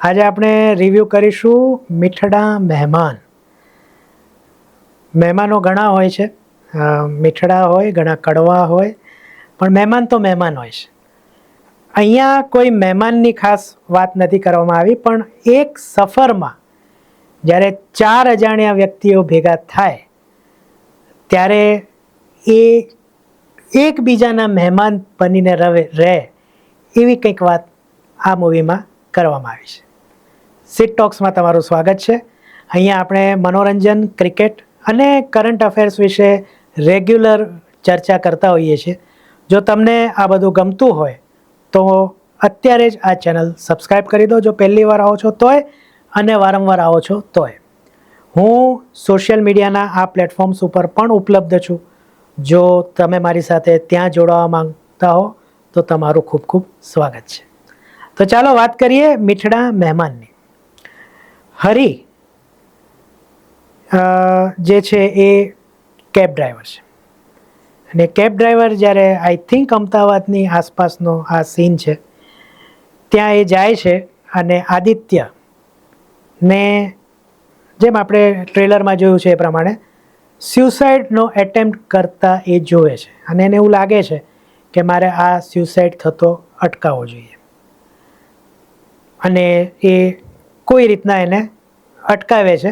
આજે આપણે રિવ્યૂ કરીશું મીઠડા મહેમાન. મહેમાનો ઘણા હોય છે. મીઠડા હોય, ઘણા કડવા હોય, પણ મહેમાન તો મહેમાન હોય છે. અહીંયા કોઈ મહેમાનની ખાસ વાત નથી કરવામાં આવી, પણ એક સફરમાં જ્યારે ચાર અજાણ્યા વ્યક્તિઓ ભેગા થાય, ત્યારે એ એકબીજાના મહેમાન બનીને રહે એવી કંઈક વાત આ મૂવીમાં કરવામાં આવી છે. સિટ ટોક્સમાં તમારું સ્વાગત છે. અહીંયા આપણે મનોરંજન, ક્રિકેટ અને કરંટ અફેર્સ વિશે રેગ્યુલર ચર્ચા કરતા હોઈએ છીએ. જો તમને આ બધું ગમતું હોય, તો અત્યારે જ આ ચેનલ સબસ્ક્રાઈબ કરી દો જો પહેલી વાર આવો છો તોય, અને વારંવાર આવો છો તોય. હું સોશિયલ મીડિયાના આ પ્લેટફોર્મ્સ ઉપર પણ ઉપલબ્ધ છું. જો તમે મારી સાથે ત્યાં જોડાવા માંગતા હો, તો તમારું ખૂબ ખૂબ સ્વાગત છે. તો ચાલો વાત કરીએ મીઠડા મહેમાનની. હરી જે છે એ કેબ ડ્રાઈવર છે. અને કેબ ડ્રાઈવર જ્યારે આઈ થિંક અમદાવાદની આસપાસનો આ સીન છે, ત્યાં એ જાય છે અને આદિત્ય ને જેમ આપણે ટ્રેલરમાં જોયું છે એ પ્રમાણે, સ્યુસાઇડનો એટેમ્પ્ટ કરતા એ જોવે છે. અને એને એવું લાગે છે કે મારે આ સ્યુસાઇડ થતો અટકાવવો જોઈએ. અને એ કોઈ રીતના એને અટકાવે છે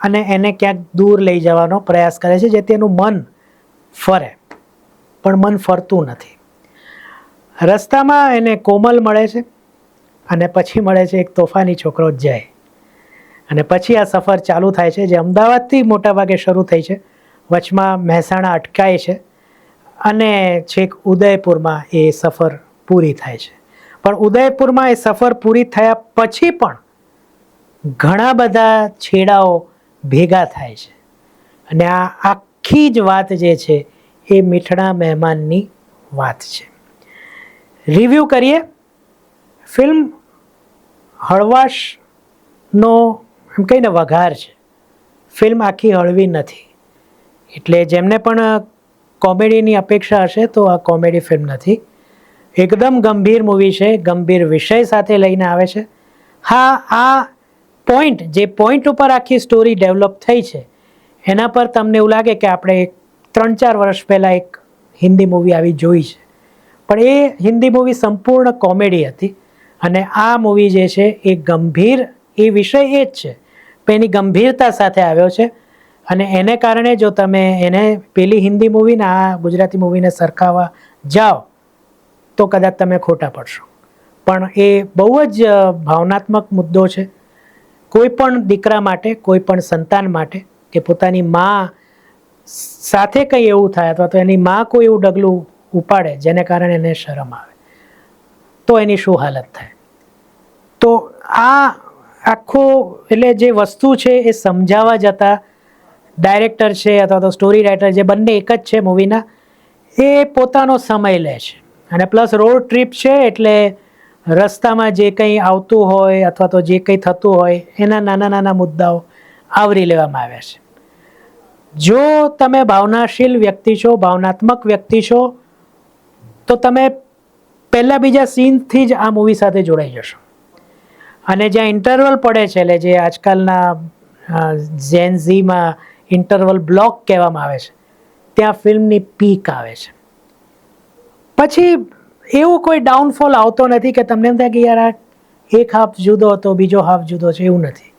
અને એને ક્યાંક દૂર લઈ જવાનો પ્રયાસ કરે છે, જેથી એનું મન ફરે. પણ મન ફરતું નથી. રસ્તામાં એને કોમલ મળે છે અને પછી મળે છે એક તોફાની છોકરો જય. અને પછી આ સફર ચાલુ થાય છે, જે અમદાવાદથી મોટાભાગે શરૂ થઈ છે. વચમાં મહેસાણા અટકાય છે અને છેક ઉદયપુરમાં એ સફર પૂરી થાય છે. પણ ઉદયપુરમાં એ સફર પૂરી થયા પછી પણ ઘણા બધા છેડાઓ ભેગા થાય છે. અને આ આખી જ વાત જે છે એ મીઠડા મહેમાનની વાત છે. રિવ્યૂ કરીએ. ફિલ્મ હળવાશનો એમ કહીને વઘાર છે. ફિલ્મ આખી હળવી નથી. એટલે જેમને પણ કોમેડીની અપેક્ષા હશે તો આ કોમેડી ફિલ્મ નથી. એકદમ ગંભીર મૂવી છે. ગંભીર વિષય સાથે લઈને આવે છે. હા, આ પોઈન્ટ જે પોઈન્ટ ઉપર આખી સ્ટોરી ડેવલપ થઈ છે, એના પર તમને એવું લાગે કે આપણે ત્રણ ચાર વર્ષ પહેલાં એક હિન્દી મૂવી આવી જોઈ છે. પણ એ હિન્દી મૂવી સંપૂર્ણ કોમેડી હતી અને આ મૂવી જે છે એ ગંભીર, એ વિષય એ જ છે. પણ એની ગંભીરતા સાથે આવ્યો છે અને એને કારણે જો તમે એને પેલી હિન્દી મૂવીને આ ગુજરાતી મૂવીને સરખાવવા જાઓ, તો કદાચ તમે ખોટા પડશો. પણ એ બહુ જ ભાવનાત્મક મુદ્દો છે. કોઈ પણ દીકરા માટે કોઈ પણ સંતાન માટે કે પોતાની મા સાથે કંઈ એવું થાય અથવા તો એની મા કોઈ એવું ડગલું ઉપાડે જેને કારણે એને શરમ આવે, તો એની શું હાલત થાય? તો આ આખો એટલે જે વસ્તુ છે એ સમજાવવા જતાં ડાયરેક્ટર છે અથવા તો સ્ટોરી રાઇટર જે બંને એક જ છે મૂવીના, એ પોતાનો સમય લે છે. અને પ્લસ રોડ ટ્રીપ છે એટલે રસ્તામાં જે કંઈ આવતું હોય અથવા તો જે કંઈ થતું હોય, એના નાના નાના મુદ્દાઓ આવરી લેવામાં આવ્યા છે. જો તમે ભાવનાશીલ વ્યક્તિ છો, ભાવનાત્મક વ્યક્તિ છો, તો તમે પહેલા બીજા સીનથી જ આ મૂવી સાથે જોડાઈ જશો. અને જ્યાં ઇન્ટરવલ પડે છે, એટલે જે આજકાલના ઝેનઝીમાં ઇન્ટરવલ બ્લોક કહેવામાં આવે છે, ત્યાં ફિલ્મની પીક આવે છે. પછી એવું કોઈ ડાઉનફોલ આવતો નથી કે તમને એમ થાય કે યાર આ એક હાફ જુદો હતો, બીજો હાફ જુદો છે, એવું નથી.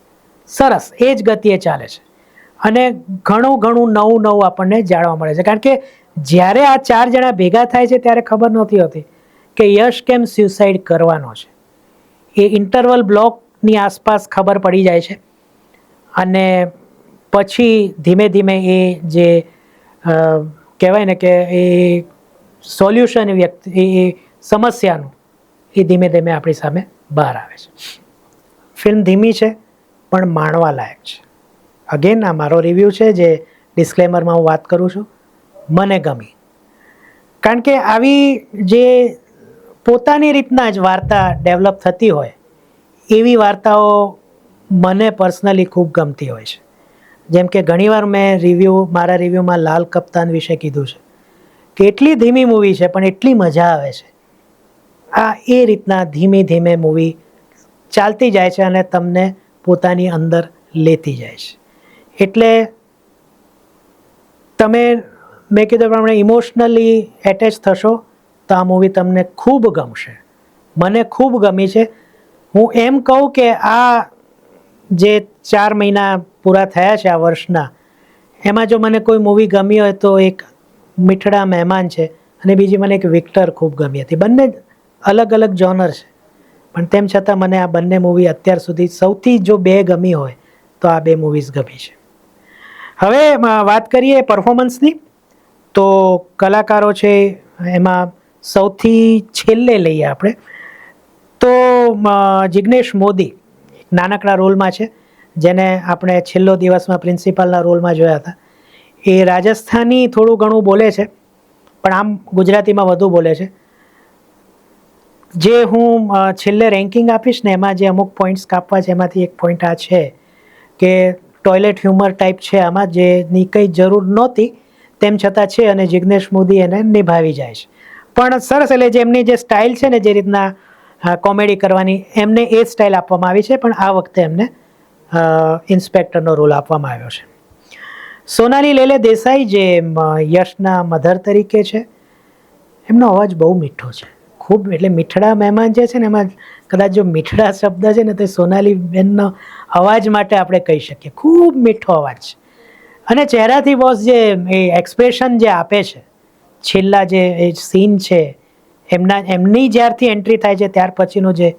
સરસ, એ જ ગતિએ ચાલે છે. અને ઘણું ઘણું નવું નવું આપણને જાણવા મળે છે. કારણ કે જ્યારે આ ચાર જણા ભેગા થાય છે, ત્યારે ખબર નહોતી હોતી કે યશ કેમ સ્યુસાઇડ કરવાનો છે. એ ઇન્ટરવલ બ્લોકની આસપાસ ખબર પડી જાય છે. અને પછી ધીમે ધીમે એ જે કહેવાય ને કે એ સોલ્યુશન વ્યક્તિ એ સમસ્યાનું એ ધીમે ધીમે આપણી સામે બહાર આવે છે. ફિલ્મ ધીમી છે, પણ માણવા લાયક છે. અગેન આ મારો રિવ્યૂ છે, જે ડિસ્ક્લેમરમાં હું વાત કરું છું. મને ગમી. કારણ કે આવી જે પોતાની રીતના જ વાર્તા ડેવલપ થતી હોય, એવી વાર્તાઓ મને પર્સનલી ખૂબ ગમતી હોય છે. જેમ કે ઘણીવાર મેં રિવ્યૂ મારા રિવ્યૂમાં લાલ કપ્તાન વિશે કીધું છે. કે એટલી ધીમી મૂવી છે, પણ એટલી મજા આવે છે. આ એ રીતના ધીમે ધીમે મૂવી ચાલતી જાય છે અને તમને પોતાની અંદર લેતી જાય છે. એટલે તમે મેં કીધું પ્રમાણે ઇમોશનલી એટેચ થશો તો આ મૂવી તમને ખૂબ ગમશે. મને ખૂબ ગમી છે. હું એમ કહું કે આ જે ચાર મહિના પૂરા થયા છે આ વર્ષના, એમાં જો મને કોઈ મૂવી ગમી હોય તો એક મીઠડા મહેમાન છે. અને બીજી મને એક વિક્ટર ખૂબ ગમી હતી. બંને અલગ અલગ જોનર છે. પણ તેમ છતાં મને આ બંને મૂવી અત્યાર સુધી સૌથી જો બે ગમી હોય, તો આ બે મૂવીઝ ગમી છે. હવે વાત કરીએ પરફોર્મન્સની તો કલાકારો છે, એમાં સૌથી છેલ્લે લઈએ આપણે. તો જિગ્નેશ મોદી નાનકડા રોલમાં છે. જેને આપણે છેલ્લો દિવસમાં પ્રિન્સિપાલના રોલમાં જોયા હતા. એ રાજસ્થાની થોડું ઘણું બોલે છે, પણ આમ ગુજરાતીમાં વધુ બોલે છે. જે હું છેલ્લે રેન્કિંગ આપીશ ને એમાં જે અમુક પોઈન્ટ્સ કાપવા છે, એમાંથી એક પોઈન્ટ આ છે કે ટોયલેટ હ્યુમર ટાઈપ છે આમાં, જેની કંઈ જરૂર નહોતી, તેમ છતાં છે અને જિગ્નેશ મોદી એને નિભાવી જાય છે. પણ સરસ, એટલે જે એમની જે સ્ટાઇલ છે ને જે રીતના કોમેડી કરવાની, એમને એ સ્ટાઇલ આપવામાં આવી છે, પણ આ વખતે એમને ઇન્સ્પેક્ટરનો રોલ આપવામાં આવ્યો છે. સોનાલી લેલે દેસાઈ, જે યશના મધર તરીકે છે, એમનો અવાજ બહુ મીઠો છે. ખૂબ, એટલે મીઠડા મહેમાન જે છે ને, એમાં કદાચ જો મીઠડા શબ્દ છે ને, તે સોનાલી બેનનો અવાજ માટે આપણે કહી શકીએ. ખૂબ મીઠો અવાજ છે. અને ચહેરાથી બોસ જે, એ એક્સપ્રેશન જે આપે છે, છેલ્લા જે, એ સીન છે, એમના, એમની જ્યારથી એન્ટ્રી થાય છે, ત્યાર પછીનું જે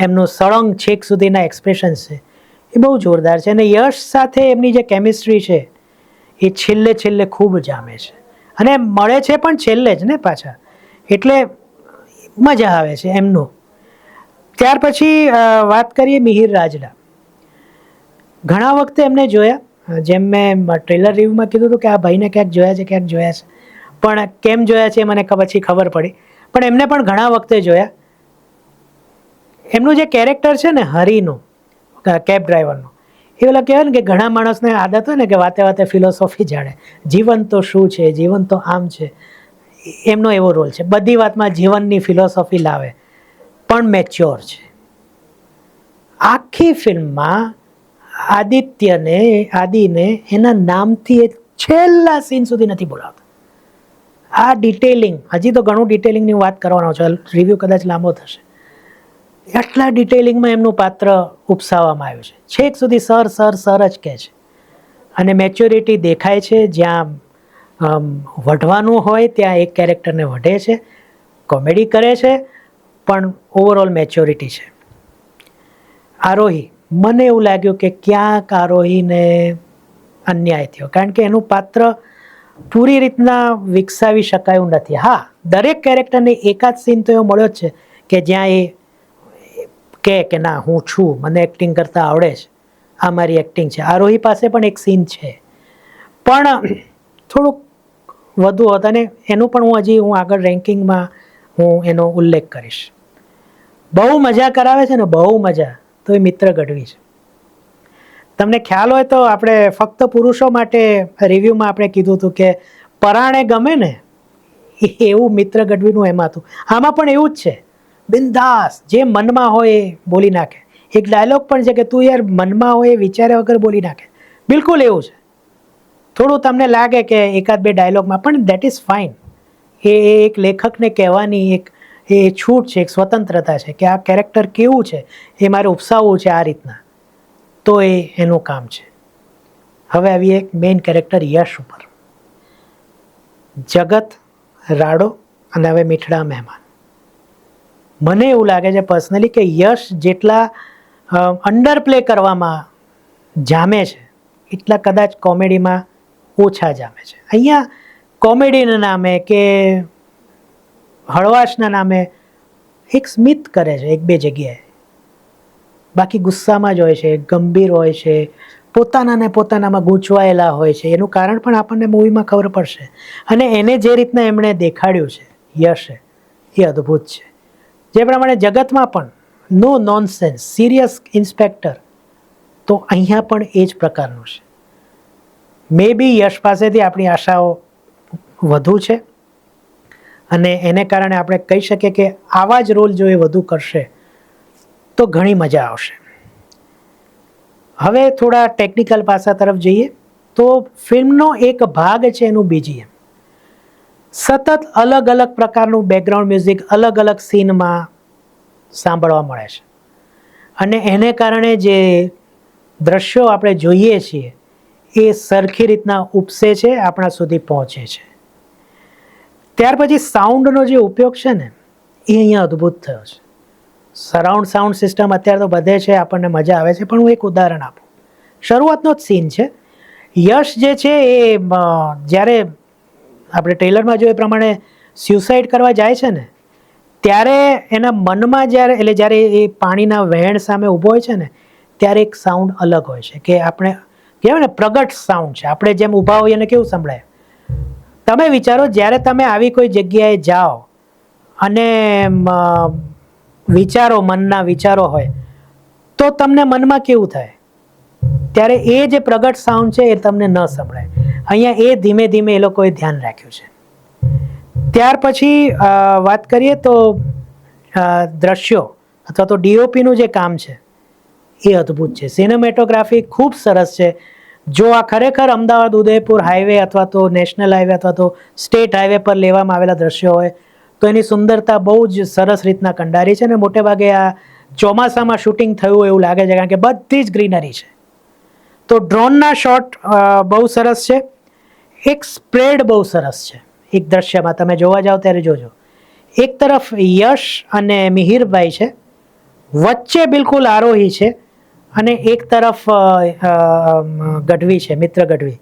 એમનું સળંગ છેક સુધીના એક્સપ્રેશન છે, એ બહુ જોરદાર છે. અને યશ સાથે એમની જે કેમિસ્ટ્રી છે એ છેલ્લે છેલ્લે ખૂબ જામે છે. અને મળે છે પણ છેલ્લે જ ને પાછા. એટલે મજા આવે છે એમનું. ત્યાર પછી વાત કરીએ મિહિર રાજડા ઘણા વખતે એમને જોયા, જેમ મેં ટ્રેલર રિવ્યૂમાં કીધું હતું કે આ ભાઈને ક્યાંક જોયા છે, ક્યાંક જોયા છે. પણ કેમ જોયા છે મને પછી ખબર પડી. પણ એમને પણ ઘણા વખતે જોયા. એમનું જે કેરેક્ટર છે ને, હરીનું કેબ ડ્રાઈવરનું એ ઓલા કહેવાય ને કે ઘણા માણસને આદત હોય ને કે વાતે વાતે ફિલોસોફી જાણે. જીવન તો શું છે? જીવન તો આમ છે. એમનો એવો રોલ છે. બધી વાતમાં જીવનની ફિલોસોફી લાવે. પણ મેચ્યોર છે. આખી ફિલ્મમાં આદિત્યને, આદિને એના નામથી એ છેલ્લા સીન સુધી નથી બોલાવતા. આ ડિટેલિંગ હજી તો ઘણું ડિટેલિંગની વાત કરવાનો છે. રિવ્યૂ કદાચ લાંબો થશે. એટલા ડિટેલિંગમાં એમનું પાત્ર ઉપસાવવામાં આવ્યું છે. છેક સુધી સર સર સર જ કહે છે. અને મેચ્યોરિટી દેખાય છે, જ્યાં વઢવાનું હોય ત્યાં એક કેરેક્ટરને વઢે છે કોમેડી કરે છે, પણ ઓવરઓલ મેચ્યોરિટી છે. આરોહી, મને એવું લાગ્યું કે ક્યાંક આરોહીને અન્યાય થયો, કારણ કે એનું પાત્ર પૂરી રીતના વિકસાવી શકાયું નથી. હા, દરેક કેરેક્ટરને એકાદ સીન તો એવો મળ્યો જ છે કે જ્યાં એ કહે કે ના, હું છું, મને એક્ટિંગ કરતાં આવડે છે. આ મારી એક્ટિંગ છે. આરોહી પાસે પણ એક સીન છે. પણ થોડુંક વધુ હોત અને એનું પણ હું હજી, હું આગળ રેન્કિંગમાં હું એનો ઉલ્લેખ કરીશ. બહુ મજા કરાવે છે ને બહુ મજા, તો એ મિત્ર ગઢવી છે. તમને ખ્યાલ હોય તો આપણે ફક્ત પુરુષો માટે રિવ્યૂમાં આપણે કીધું હતું કે પરાણે ગમે ને એવું મિત્ર ગઢવીનું એમાં હતું. આમાં પણ એવું જ છે. બિંદાસ, જે મનમાં હોય એ બોલી નાખે. એક ડાયલોગ પણ છે કે તું યાર મનમાં હોય વિચાર્યા વગર બોલી નાખે. બિલકુલ એવું છે. થોડું તમને લાગે કે એકાદ બે ડાયલોગમાં, પણ દેટ ઇઝ ફાઇન એ એક લેખકને કહેવાની એક, એ છૂટ છે, એક સ્વતંત્રતા છે કે આ કેરેક્ટર કેવું છે, એ મારે ઉપસાવવું છે આ રીતના. તો એ એનું કામ છે. હવે આવી એક મેઇન કેરેક્ટર યશ ઉપર. જગત, રાડો અને હવે મીઠડા મહેમાન. મને એવું લાગે છે પર્સનલી કે યશ જેટલા અંડર પ્લે કરવામાં જામે છે, એટલા કદાચ કોમેડીમાં ઓછા જામે છે. અહીંયા કોમેડીના નામે કે હળવાશના નામે એક સ્મિત કરે છે એક બે જગ્યાએ. બાકી ગુસ્સામાં જ હોય છે, ગંભીર હોય છે, પોતાના ને પોતાનામાં ગૂંચવાયેલા હોય છે, એનું કારણ પણ આપણને મૂવીમાં ખબર પડશે. અને એને જે રીતના એમણે દેખાડ્યું છે, યશે, એ અદ્ભુત છે. જે પ્રમાણે જગતમાં પણ નો નોનસેન્સ સિરિયસ ઇન્સ્પેક્ટર તો અહીંયા પણ એ જ પ્રકારનું છે. મે બી યશ પાસેથી આપણી આશાઓ વધુ છે અને એને કારણે આપણે કહી શકીએ કે આવા જ રોલ જો એ વધુ કરશે, તો ઘણી મજા આવશે. હવે થોડા ટેકનિકલ પાસા તરફ જઈએ, તો ફિલ્મનો એક ભાગ છે એનું બીજીએમ સતત અલગ અલગ પ્રકારનું બેકગ્રાઉન્ડ મ્યુઝિક અલગ અલગ સીનમાં સાંભળવા મળે છે. અને એને કારણે જે દ્રશ્યો આપણે જોઈએ છીએ, એ સરખી રીતના ઉપસે છે, આપણા સુધી પહોંચે છે. ત્યાર પછી સાઉન્ડનો જે ઉપયોગ છે ને, એ અહીંયા અદ્ભુત થયો છે. સરાઉન્ડ સાઉન્ડ સિસ્ટમ અત્યારે તો બધે છે, આપણને મજા આવે છે, પણ હું એક ઉદાહરણ આપું. શરૂઆતનો જ સીન છે. યશ જે છે, એ જ્યારે આપણે ટ્રેલરમાં જોયું એ પ્રમાણે સ્યુસાઇડ કરવા જાય છે ને, ત્યારે એના મનમાં જ્યારે, એટલે જ્યારે એ પાણીના વહેણ સામે ઊભો હોય છે ને, ત્યારે એક સાઉન્ડ અલગ હોય છે કે આપણે, કહેવાય ને પ્રગટ સાઉન્ડ છે. આપણે જેમ ઊભા હોઈએ ને કેવું સંભળાય? તમે વિચારો, જ્યારે તમે આવી કોઈ જગ્યાએ જાઓ અને વિચારો, મનના વિચારો હોય, તો તમને મનમાં કેવું થાય? ત્યારે એ જે પ્રગટ સાઉન્ડ છે એ તમને ન સંભળાય. અહીંયા એ ધીમે ધીમે એ લોકોએ ધ્યાન રાખ્યું છે. ત્યાર પછી વાત કરીએ તો દ્રશ્યો અથવા તો ડીઓપીનું જે કામ છે, એ અદ્ભુત છે. સિનેમેટોગ્રાફી ખૂબ સરસ છે. જો આ ખરેખર અમદાવાદ, ઉદયપુર હાઈવે અથવા તો નેશનલ હાઈવે અથવા તો સ્ટેટ હાઈવે પર લેવામાં આવેલા દ્રશ્યો હોય, તો એની સુંદરતા બહુ જ સરસ રીતના કંડારી છે અને મોટે ભાગે આ ચોમાસામાં શૂટિંગ થયું એવું લાગે છે, કારણ કે બધી જ ગ્રીનરી છે. તો ડ્રોનના શોટ બહુ સરસ છે. એક સ્પ્રેડ બહુ સરસ છે. એક દ્રશ્યમાં તમે જોવા જાઓ ત્યારે જોજો. એક તરફ યશ અને મિહિરભાઈ છે. વચ્ચે બિલકુલ આરોહી છે અને એક તરફ ગઢવી છે, મિત્ર ગઢવી.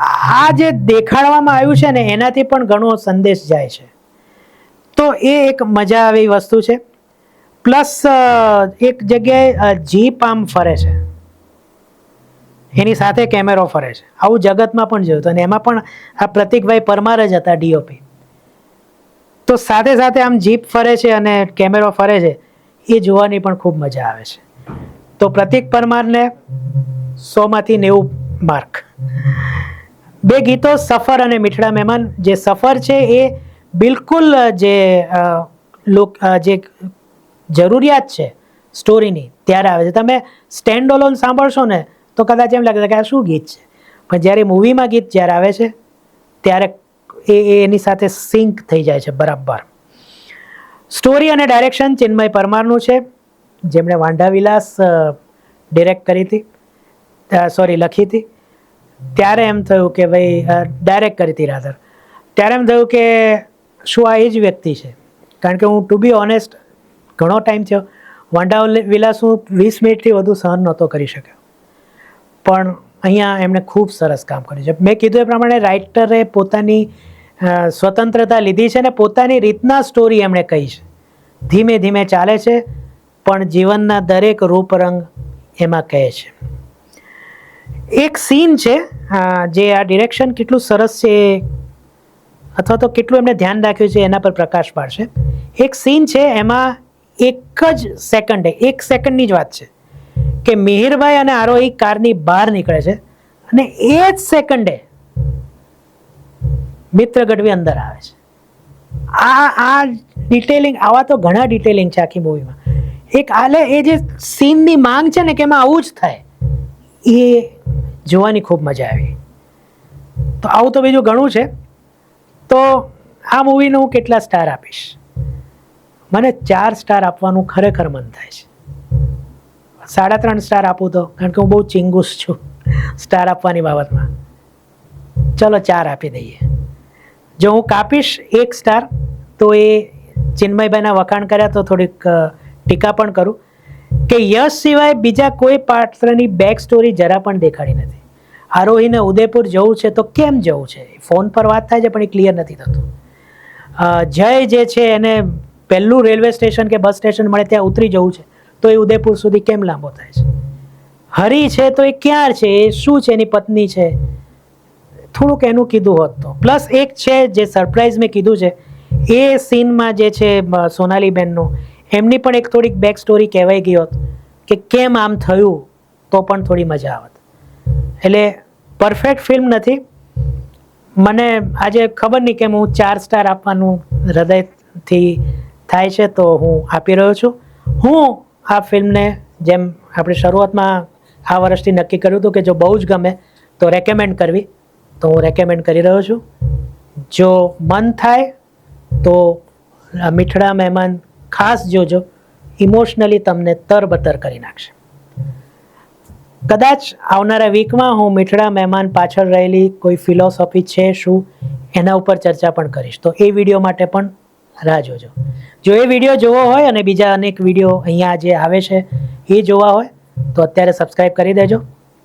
આ જે દેખાડવામાં આવ્યું છે ને, એનાથી પણ ઘણો સંદેશ જાય છે. તો એ એક મજા આવી વસ્તુ છે. પ્લસ એક જગ્યાએ જીપ આમ ફરે છે. એની સાથે કેમેરો ફરે છે. આવું જગતમાં પણ જોયું હતું અને એમાં પણ આ પ્રતિકભાઈ પરમાર જ હતા ડીઓપી તો સાથે સાથે આમ જીપ ફરે છે અને કેમેરો ફરે છે, એ જોવાની પણ ખૂબ મજા આવે છે. તો પ્રતિક પરમારને સોમાંથી નેવું માર્ક. બે ગીતો, સફર અને મીઠડા મહેમાન જે સફર છે એ બિલકુલ જે લોક જે જરૂરિયાત છે સ્ટોરીની, ત્યારે આવે છે. તમે સ્ટેન્ડ ઓલોન સાંભળશો ને તો કદાચ એમ લાગે કે આ શું ગીત છે? પણ જ્યારે મૂવીમાં ગીત જ્યારે આવે છે, ત્યારે એ એની સાથે સિંક થઈ જાય છે બરાબર. સ્ટોરી અને ડાયરેક્શન ચિન્મય પરમારનું છે. જેમણે વાંઢા વિલાસ ડિરેક્ટ કરી હતી. સોરી લખી હતી. ત્યારે એમ થયું કે ભાઈ ડાયરેક્ટ કરી હતી રાધર ત્યારે એમ થયું કે શું આ એ જ વ્યક્તિ છે? કારણ કે હું ટુ બી ઓનેસ્ટ ઘણો ટાઈમ થયો. વાંઢા વિલાસ હું વીસ મિનિટથી વધુ સહન નહોતો કરી શક્યો. પણ અહીંયા એમણે ખૂબ સરસ કામ કર્યું છે. મેં કીધું એ પ્રમાણે રાઇટરે પોતાની સ્વતંત્રતા લીધી છે અને પોતાની રીતના સ્ટોરી એમણે કહી છે. ધીમે ધીમે ચાલે છે, પણ જીવનના દરેક રૂપરંગ એમાં કહે છે. એક સીન છે જે આ ડિરેક્શન કેટલું સરસ છે અથવા તો કેટલું એમણે ધ્યાન રાખ્યું છે એના પર પ્રકાશ પાડશે. એક સીન છે, એમાં એક જ સેકન્ડે એક સેકન્ડની જ વાત છે. કે મિહિરભાઈ અને આરોહી કારની બહાર નીકળે છે અને એ જ સેકન્ડે મિત્ર ગઢવી અંદર આવે છે. આ આ ડિટેલિંગ આવા તો ઘણા ડિટેલિંગ છે આખી મૂવીમાં એક આલે એ જે સીનની માંગ છે ને કે એમાં આવું જ થાય, એ જોવાની ખૂબ મજા આવી. તો આવું તો બીજું ઘણું છે. તો આ મૂવીનું હું કેટલા સ્ટાર આપીશ? મને ચાર સ્ટાર આપવાનું ખરેખર મન થાય છે. સાડા ત્રણ સ્ટાર આપું તો, કારણ કે હું બહુ ચિંગુસ છું સ્ટાર આપવાની બાબતમાં. ચલો ચાર આપી દઈએ. જો હું કાપીશ એક સ્ટાર તો એ ચિન્મયભાઈના વખાણ કર્યા તો થોડીક ટીકા પણ કરું. કે યશ સિવાય બીજા કોઈ પાત્રની બેક સ્ટોરી જરા પણ દેખાડી નથી. આરોહીને ઉદયપુર જવું છે તો કેમ જવું છે? ફોન પર વાત થાય છે, પણ એ ક્લિયર નથી થતું. જય જે છે એને પહેલું રેલવે સ્ટેશન કે બસ સ્ટેશન મળે ત્યાં ઉતરી જવું છે. તો એ ઉદયપુર સુધી કેમ લાંબો થાય છે? હરી છે તો એ ક્યાં છે? એ શું છે? એની પત્ની છે? થોડુંક એનું કીધું હોત તો. પ્લસ એક છે જે સરપ્રાઈઝ મેં કીધું છે, એ સીનમાં જે છે સોનાલીબેનનું, એમની પણ એક થોડીક બેક સ્ટોરી કહેવાઈ ગઈ હોત કે કેમ આમ થયું તો પણ થોડી મજા આવત. એટલે પરફેક્ટ ફિલ્મ નથી. મને આજે ખબર નહીં કેમ હું ચાર સ્ટાર આપવાનું હૃદયથી થાય છે તો હું આપી રહ્યો છું. હું આ ફિલ્મને જેમ આપણે શરૂઆતમાં આ વર્ષથી નક્કી કર્યું હતું કે જો બહુ જ ગમે, તો રેકમેન્ડ કરવી. તો હું રેકમેન્ડ કરી રહ્યો છું. જો મન થાય, તો મીઠડા મહેમાન ખાસ જોજો. ઇમોશનલી તમને તરબતર કરી નાખશે. કદાચ આવનારા વીકમાં હું મીઠડા મહેમાન પાછળ રહેલી કોઈ ફિલોસોફી છે, શું, એના ઉપર ચર્ચા પણ કરીશ. તો એ વીડિયો માટે પણ રાહ જોજો. જો એ વીડિયો જોવો હોય અને બીજા અનેક વીડિયો અહીંયા જે આવે છે, એ જોવા હોય, તો અત્યારે સબસ્ક્રાઈબ કરી દેજો.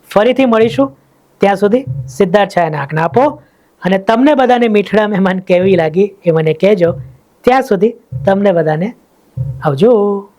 ફરીથી મળીશું. ત્યાં સુધી સિદ્ધાર્થ છાયાને આજ્ઞા આપો અને તમને બધાને મીઠડા મહેમાન કેવી લાગી એ મને કહેજો. ત્યાં સુધી તમને બધાને આવજો.